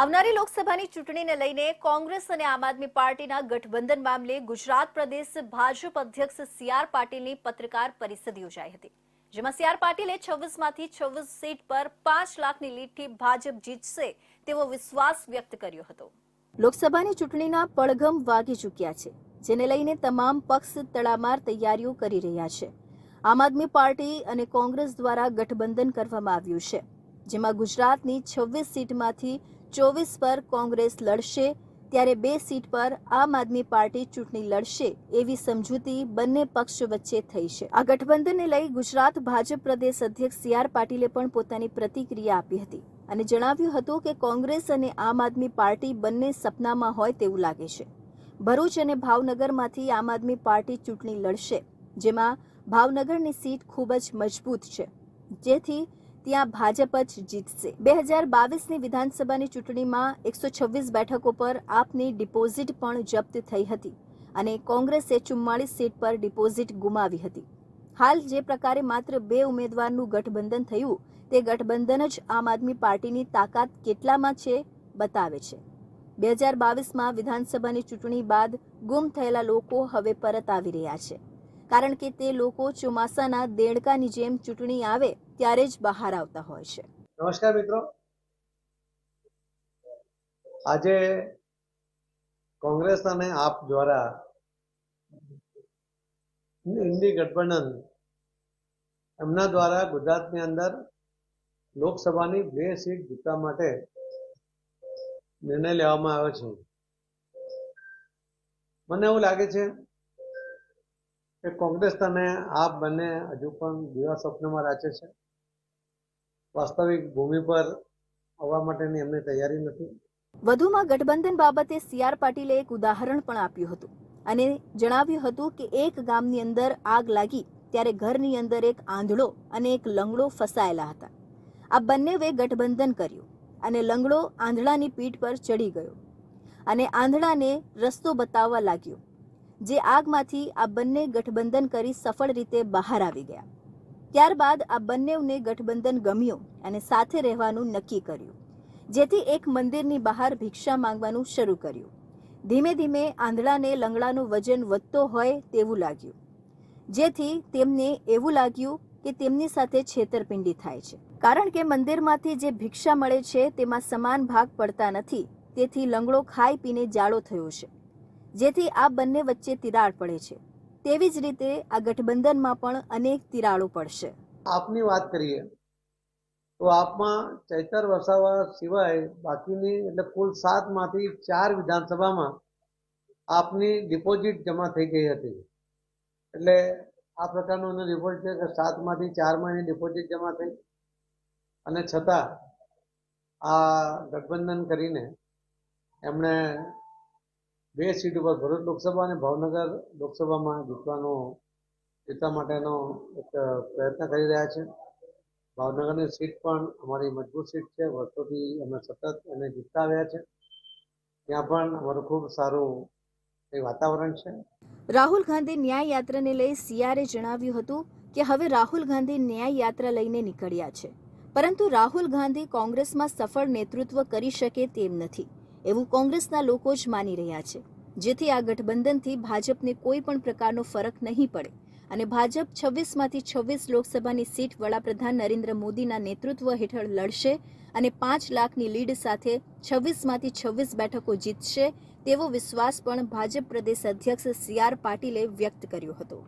આવનારી લોકસભાની ચૂંટણીને લઈને કોંગ્રેસ અને આમ આદમી પાર્ટીના ગઠબંધન મામલે ગુજરાત પ્રદેશ ભાજપ અધ્યક્ષ સી આર પાટીલની પત્રકાર પરિષદ યોજાઈ હતી, જેમાં સી આર પાટીલે છવ્વીસમાંથી છવ્વીસ સીટ પર પાંચ લાખની લીડથી ભાજપ જીતશે તેવો વિશ્વાસ વ્યક્ત કર્યો હતો. લોકસભાની ચૂંટણીના પડઘમ વાગી ચૂક્યા છે, જેને લઈને તમામ પક્ષ તડામાર તૈયારીઓ કરી રહ્યા છે. આમ આદમી પાર્ટી અને કોંગ્રેસ દ્વારા ગઠબંધન કરવામાં આવ્યું છે, જેમાં ગુજરાતની છવ્વીસ સીટમાંથી ચોવીસ પર કોંગ્રેસ લડશે, ત્યારે બે સીટ પર આમ આદમી પાર્ટી ચૂંટણી લડશે એવી સમજૂતી બંને પક્ષ વચ્ચે થઈ છે. આ ગઠબંધનને લઈ ગુજરાત ભાજપ પ્રદેશ અધ્યક્ષ સી આર પાટીલે પણ પોતાની પ્રતિક્રિયા આપી હતી અને જણાવ્યું હતું કે કોંગ્રેસ અને આમ આદમી પાર્ટી બંને સપનામાં હોય તેવું લાગે છે. ભરૂચ અને ભાવનગરમાંથી આમ આદમી પાર્ટી ચૂંટણી લડશે, જેમાં ભાવનગરની સીટ ખૂબ જ મજબૂત છે. જેથી ત્યાં ભાજપ જ જીતશે. બે હજાર બાવીસની વિધાનસભાની ચૂંટણીમાં એકસો છવ્વીસ બેઠકો પર આપની ડિપોઝિટ પણ જપ્ત થઈ હતી અને કોંગ્રેસે ચુમ્માળીસ સીટ પર ડિપોઝિટ ગુમાવી હતી. હાલ જે પ્રકારે માત્ર બે ઉમેદવારનું ગઠબંધન થયું, તે ગઠબંધન જ આમ આદમી પાર્ટીની તાકાત કેટલામાં છે બતાવે છે. બે હજાર બાવીસમાં વિધાનસભાની ચૂંટણી બાદ ગુમ થયેલા લોકો હવે પરત આવી રહ્યા છે. કારણ કે તે લોકો ચોમાસાના દેડકાની જેમ ચૂંટણી આવે ત્યારે જ બહાર આવતા હોય છે. નમસ્કાર મિત્રો. આજે કોંગ્રેસ અને આપ દ્વારા ઇન્ડી ગઠબંધન એમના દ્વારા ગુજરાતની અંદર લોકસભાની બે સીટ જીતવા માટે નિર્ણય લેવામાં આવ્યો છે. મને એવું લાગે છે કે કોંગ્રેસ અને આપ બંને હજુ પણ દિવા સ્વપ્નમાં રાચે છે? વાસ્તવિક ભૂમિ પર આવવા માટેની એમની તૈયારી નથી? વધુમાં ગઠબંધન બાબતે સી આર પાટીલે એક ઉદાહરણ પણ આપ્યું હતું અને જણાવ્યું હતું કે એક ગામની અંદર આગ લાગી ત્યારે ઘરની અંદર એક આંધળો અને એક લંગડો ફસાયેલા હતા. આ બંનેવે ગઠબંધન કર્યું અને લંગડો આંધળાની પીઠ પર ચડી ગયો અને આંધળાને રસ્તો બતાવવા લાગ્યો. જે આગમાંથી આ બંને ગઠબંધન કરી સફળ રીતે બહાર આવી ગયા. ત્યારબાદ આ બંનેઓને ગઠબંધન ગમ્યું અને સાથે રહેવાનું નક્કી કર્યું. જેથી એક મંદિરની બહાર ભિક્ષા માંગવાનું શરૂ કર્યું. ધીમે ધીમે આંધળાને લંગડાનું વજન વધતો હોય તેવું લાગ્યું. જેથી તેમને એવું લાગ્યું કે તેમની સાથે છેતરપિંડી થાય છે. કારણ કે મંદિરમાંથી જે ભિક્ષા મળે છે તેમાં સમાન ભાગ પડતા નથી. તેથી લંગડો ખાઈ પીને જાડો થયો છે. જેથી આ બંને વચ્ચે તિરાડ પડે છે. તેવી જ રીતે આ ગઠબંધનમાં પણ અનેક તિરાડો પડશે. આપની વાત કરીએ, તો આપમાં ચૈતર વસાવા સિવાય બાકીની એટલે કુલ સાતમાંથી ચાર વિધાનસભામાં આપની ડિપોઝિટ જમા થઈ ગઈ હતી. એટલે આ પ્રકારનો એનો રિપોર્ટ છે કે સાતમાંથી ચારમાં એની ડિપોઝિટ જમા થઈ. અને છતાં આ ગઠબંધન કરીને એમણે બે સીટ ઉપર ભરૂચ લોકસભા અને ભાવનગર લોકસભામાં જીતવાનો જીતવા માટેનો એક પ્રયત્ન કરી રહ્યા છે. ભાવનગરની સીટ પણ અમારી મજબૂત સીટ છે. વર્ષોથી અમે સતત એને જીતતા આવ્યા છે. ત્યાં પણ અમારું ખૂબ સારું વાતાવરણ છે. રાહુલ ગાંધી ન્યાય યાત્રાને લઈ સીઆરે જણાવ્યું હતું કે હવે રાહુલ ગાંધી ન્યાય યાત્રા લઈને નીકળ્યા છે. પરંતુ રાહુલ ગાંધી કોંગ્રેસમાં સફળ નેતૃત્વ કરી શકે તેમ નથી. એવું કોંગ્રેસના લોકો જ માની રહ્યા છે. જેથી આ ગઠબંધનથી ભાજપને કોઈ પણ પ્રકારનો ફરક નહીં પડે અને ભાજપ છવ્વીસમાંથી છવ્વીસ લોકસભાની સીટ વડાપ્રધાન નરેન્દ્ર મોદીના નેતૃત્વ હેઠળ લડશે અને પાંચ લાખની લીડ સાથે છવ્વીસમાંથી છવ્વીસ બેઠકો જીતશે તેવો વિશ્વાસ પણ ભાજપ પ્રદેશ અધ્યક્ષ સી આર પાટીલે વ્યક્ત કર્યો હતો.